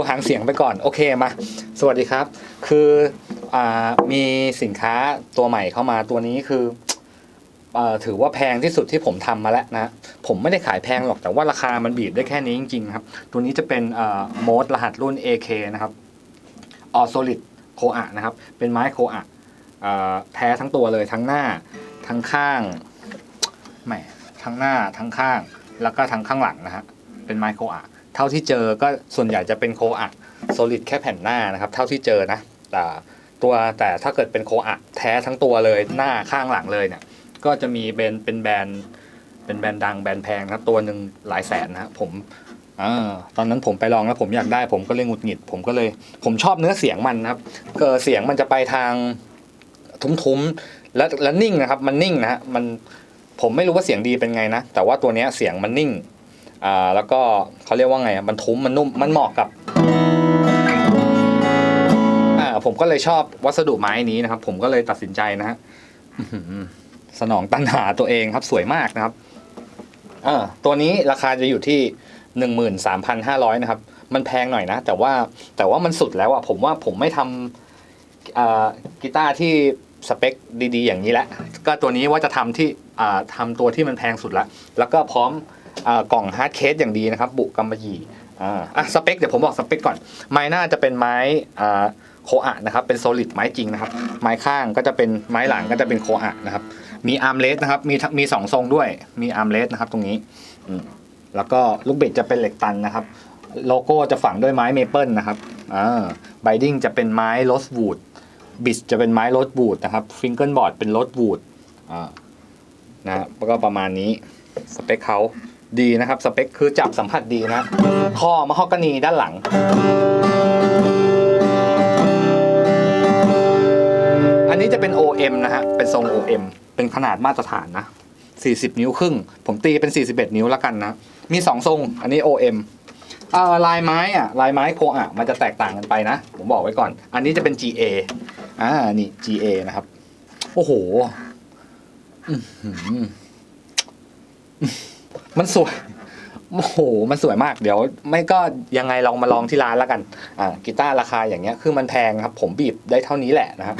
ว์หางเสียงไปก่อน โอเคมา สวัสดีครับ คืออมีสินค้าตัวใหม่เข้ามาตัวนี้คืออถือว่าแพงที่สุดที่ผมทำมาแล้วนะ ผมไม่ได้ขายแพงหรอกแต่ว่าราคามันบีบได้แค่นี้จริงๆครับ ตัวนี้จะเป็นโมดรหัสรุ่น AK นะครับออโซลิดโคอะนะครับ เป็นไม้โคอะแท้ทั้งตัวเลยทั้งหน้า ทั้งข้างแหมทั้งหน้าทั้งข้าง แล้วก็ทั้งข้างหลังนะฮะเป็นไม้โคอะ เท่าที่เจอก็ส่วนใหญ่จะเป็นโคอะโซลิดแค่แผ่นหน้านะครับ เท่าที่เจอนะแต่ตัวแต่ถ้าเกิดเป็นโคอะแท้ทั้งตัวเลยหน้าข้างหลังเลยเนี่ย ก็จะมีเป็นเป็นแบรนด์เป็นแบรนด์ดังแบรนด์แพงนะครับตัวหนึ่งหลายแสนนะครับผมอ่าตอนนั้นผมไปลองแล้วผมอยากได้ ผมก็เลยหงุดหงิด ผมก็เลย ผมชอบเนื้อเสียงมันนะครับเกิเสียงมันจะไปทางทุ้มๆแล้วแล้วนิ่งนะครับ มันนิ่งนะฮะมันผมไม่รู้ว่าเสียงดีเป็นไงนะ แต่ว่าตัวเนี้ยเสียงมันนิ่ง อ่าแล้วก็เขาเรียกว่าไงอะมันทุ้มมันนุ่มมันเหมาะกับอ่าผมก็เลยชอบวัสดุไม้นี้นะครับ ผมก็เลยตัดสินใจนะฮะสนองตัณหาตัวเองครับสวยมากนะครับเออตัวนี้ราคาจะอยู่ที่หนึ่งหมื่นสามพันห้าร้อยนะครับ มันแพงหน่อยนะ แต่ว่าแต่ว่ามันสุดแล้วอะผมว่าผมไม่ทำกีตาร์ที่สเปคดี ๆ อย่างนี้แล้วก็ตัวนี้ว่าจะทำที่ทำตัวที่มันแพงสุดละแล้วก็พร้อม กล่องฮาร์ดเคสอย่างดีนะครับ บุกำมะหยี่อ่อะสเปคเดี๋ยวผมบอกสเปคก่อน ไม้หน้าจะเป็นไม้อ่าโคอะนะครับ เป็นโซลิดไม้จริงนะครับ ไม้ข้างก็จะเป็นไม้หลังก็จะเป็นโคอะนะครับ มีอาร์มเลสนะครับ มีทั้งมีสองทรงด้วย มีอาร์มเลสนะครับ ตรงนี้แล้วก็ลูกบิดจะเป็นเหล็กตันนะครับ โลโก้จะฝังด้วยไม้เมเปิลนะครับอ่าไบดิ้งจะเป็นไม้โรสวูดบิสจะเป็นไม้โรสวูดนะครับ ฟิงเกิลบอร์ดเป็นโรสวูดอ่านะฮะแล้วก็ประมาณนี้ สเปคเขา ดีนะครับ สเปคคือจับสัมผัสดีนะข้อมะฮอกกานีด้านหลัง อันนี้จะเป็น OM นะฮะ เป็นทรง OM เป็นขนาดมาตรฐานนะ 40 นิ้วครึ่ง ผมตีเป็น 41 นิ้วแล้วกันนะ มี 2 ทรง อันนี้ OM เอ่อลายไม้อะลายไม้โคอะมันจะแตกต่างกันไปนะ ผมบอกไว้ก่อน อันนี้จะเป็น GA อ่านี่ GA นะครับ โอ้โห อื้อหือ มันสวยโอ้โห มันสวยมาก เดี๋ยว ไม่ก็ยังไงลองมาลองที่ร้านแล้วกัน อ่า กีตาร์ราคาอย่างเงี้ย คือมันแพงครับ ผมบีบได้เท่านี้แหละนะครับ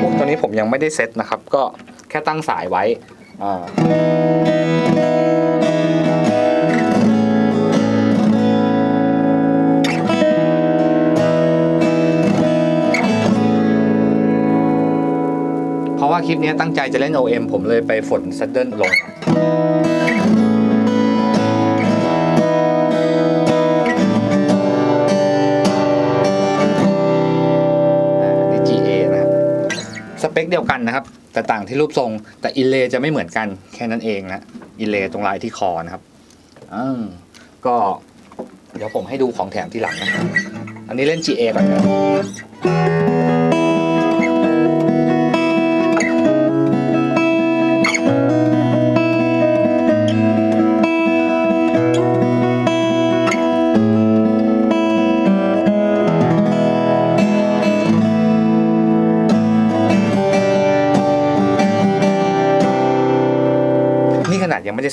พวกตัวนี้ผมยังไม่ได้เซตนะครับ ก็แค่ตั้งสายไว้ อ่า ว่าคลิปนี้ตั้งใจจะเล่น OM ผมเลยไปฝนซัดเดิลลงอ่านี่ GA นะครับสเปคเดียวกันนะครับ แต่ต่างที่รูปทรง แต่อินเลย์จะไม่เหมือนกันแค่นั้นเองนะ อินเลย์ตรงลายที่คอนะครับอ่าก็เดี๋ยวผมให้ดูของแถมที่หลังนะอันนี้เล่น GA ก่อนนะ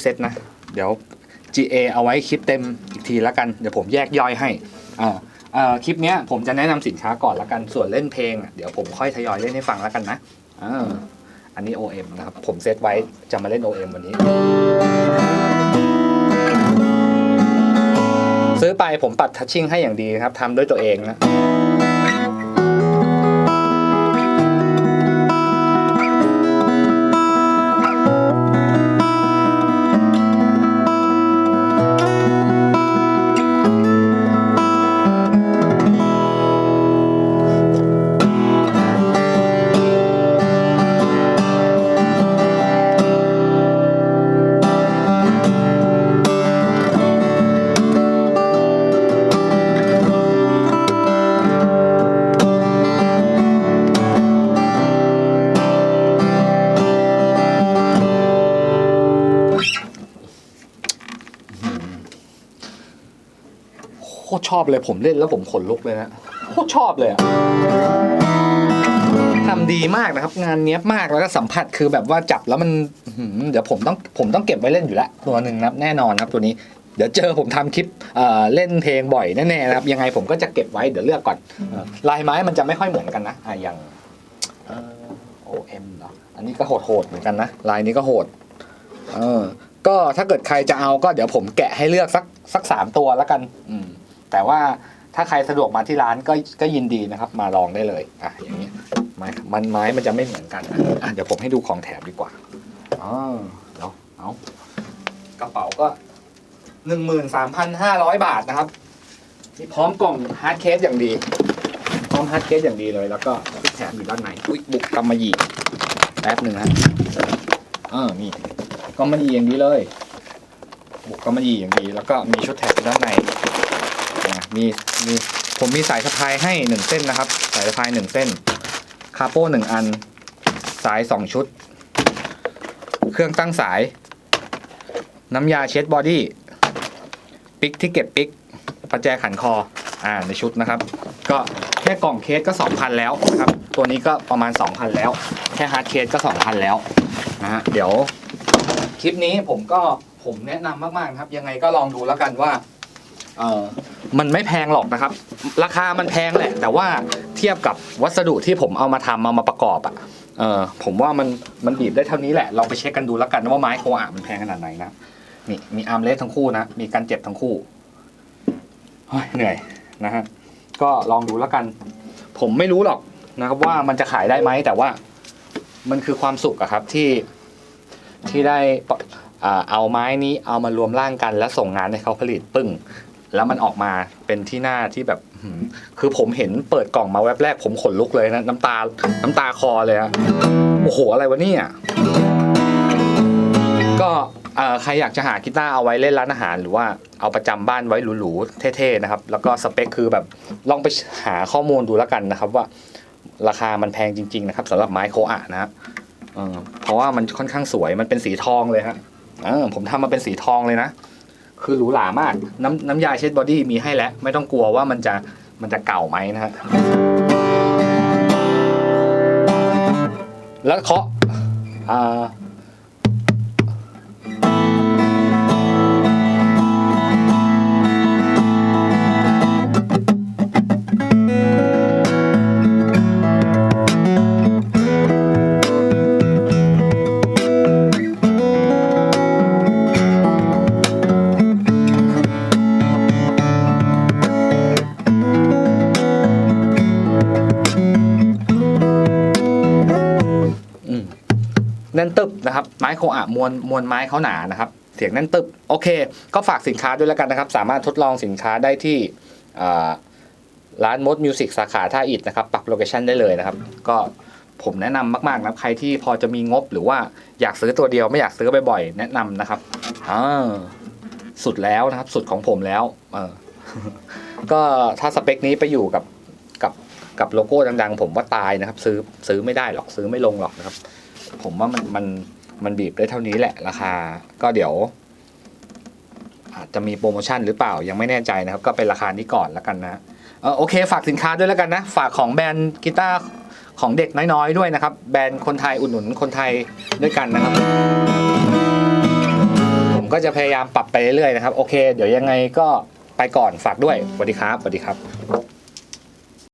เซตนะ เดี๋ยว GA เอาไว้คลิปเต็มอีกทีแล้วกัน เดี๋ยวผมแยกย่อยให้อ่าคลิปเนี้ยผมจะแนะนำสินค้าก่อนแล้วกัน ส่วนเล่นเพลง เดี๋ยวผมค่อยทยอยเล่นให้ฟังแล้วกันนะอันนี้ OM นะครับ ผมเซตไว้จะมาเล่น OM วันนี้ ซื้อไปผมปัดทัชชิ่งให้อย่างดีครับทำด้วยตัวเองนะ ตรชอบเลยผมเล่นแล้วผมขนลุกเลยนะโคตรชอบเลยอะทำดีมากนะครับ งานเนี้ยบมากแล้วก็สัมผัสคือแบบว่าจับแล้วมันอื้อหือเดี๋ยวผมต้องผมต้องเก็บไว้เล่นอยู่แล้วตัวหนึ่งนะครับแน่นอนครับตัวนี้เดี๋ยวเจอผมทำคลิปเอ่อเล่นเพลงบ่อยแน่ๆนะครับยังไงผมก็จะเก็บไว้เดี๋ยวเลือกก่อนเออลายไม้มันจะไม่ค่อยเหมือนกันนะอะอย่างเอ่อ OM เหรออันนี้ก็โหดๆเหมือนกันนะลายนี้ก็โหดเออก็ถ้าเกิดใครจะเอาก็เดี๋ยวผมแกะให้เลือกสักสักสามตัวแล้วกัน อืม แต่ว่าถ้าใครสะดวกมาที่ร้านก็ก็ยินดีนะครับ มาลองได้เลยอะอย่างนี้ไม้มันไม้มันจะไม่เหมือนกันนะอะเดี๋ยวผมให้ดูของแถมดีกว่าอ๋อเดี๋ยวเอากระเป๋าก็หนึ่งหมื่นสามพันห้าร้อยบาทนะครับนี่พร้อมกล่องฮาร์ดเคสอย่างดี พร้อมฮาร์ดเคสอย่างดีเลย แล้วก็ชุดแถมอยู่ด้านในอุ้ยบุกกำมะหยี่แป๊บหนึ่งฮะเออนี่กำมะหยี่อย่างดีเลย บุกกำมะหยี่อย่างดี แล้วก็มีชุดแถมอยู่ด้านใน มีมีผมมีสายสะพายให้หนึ่งเส้นนะครับ สายสะพายหนึ่งเส้น คาโป้หนึ่งอัน สายสองชุด เครื่องตั้งสาย น้ำยาเช็ดบอดี้ปิกที่เก็บปิกประแจขันคออ่าในชุดนะครับ ก็แค่กล่องเคสก็ 2,000 แล้วนะครับ ตัวนี้ก็ประมาณ 2,000 แล้ว แค่ฮาร์ดเคสก็ 2,000 แล้วนะฮะเดี๋ยวคลิปนี้ผมก็ผมแนะนำมากๆนะครับ ยังไงก็ลองดูแล้วกันว่าเออ มันไม่แพงหรอกนะครับ ราคามันแพงแหละ แต่ว่าเทียบกับวัสดุที่ผมเอามาทำเอามาประกอบอะ่ะเออผมว่ามันมันบีบได้เท่านี้แหละลองไปเช็คกันดูแล้วกันว่าไม้โคอามันแพงขนาดไหนนะนี่มีอาร์มเลสทั้งคู่นะมีการเจ็บทั้งคู่เหนื่อยนะฮะก็ลองดูแล้วกัน ผมไม่รู้หรอกนะครับว่ามันจะขายได้ไหมแต่ว่ามันคือความสุขอะครับที่ที่ได้เอาไม้นี้เอามารวมร่างกันแล้วส่งงานให้เขาผลิตปึ้ง แล้วมันออกมาเป็นที่หน้าที่แบบคือผมเห็นเปิดกล่องมาแวบแรก ผมขนลุกเลยนะน้ำตาน้ำตาคอเลยอะโอ้โหอะไรวะเนี่ยก็เอ่อใครอยากจะหากีตาร์เอาไว้เล่นร้านอาหาร หรือว่าเอาประจำบ้านไว้หรูๆเท่ๆนะครับ แล้วก็สเปคคือแบบลองไปหาข้อมูลดูแล้วกันนะครับ ว่าราคามันแพงจริง ๆ นะครับสำหรับไม้โคอะนะเพราะว่ามันค่อนข้างสวยมันเป็นสีทองเลยฮะผมทำมาเป็นสีทองเลยนะ คือหรูหรามาก น้ำน้ำยาเช็ดบอดี้มีให้แล้ว ไม่ต้องกลัวว่ามันจะมันจะเก่าไหมนะฮะแล้วเคาะอ่า นะครับ ไม้โคอะมวลมวลไม้เขาหนานะครับ เสียงแน่นตึบโอเค ก็ฝากสินค้าด้วยแล้วกันนะครับ สามารถทดลองสินค้าได้ที่ร้านมดมิวสิกสาขาท่าอิฐนะครับปรับโลเคชันได้เลยนะครับ ก็ผมแนะนำมากๆนะครับใครที่พอจะมีงบหรือว่าอยากซื้อตัวเดียวไม่อยากซื้อบ่อยๆแนะนำนะครับอ่าสุดแล้วนะครับ สุดของผมแล้ว เออก็ถ้าสเปคนี้ไปอยู่กับกับกับโลโก้ดังๆ ผมว่าตายนะครับ ซื้อซื้อไม่ได้หรอกซื้อไม่ลงหรอกนะครับ ผมว่ามันมัน มันบีบได้เท่านี้แหละราคา ก็เดี๋ยว อาจจะมีโปรโมชั่นหรือเปล่ายังไม่แน่ใจนะครับ ก็เป็นราคานี้ก่อนแล้วกันนะเออโอเคฝากสินค้าด้วยแล้วกันนะ ฝากของแบรนด์กีตาร์ของเด็กน้อยๆด้วยนะครับ แบรนด์คนไทยอุดหนุนคนไทยด้วยกันนะครับ ผมก็จะพยายามปรับไปเรื่อยๆนะครับ โอเค เดี๋ยวยังไงก็ไปก่อนฝากด้วยสวัสดีครับสวัสดีครับ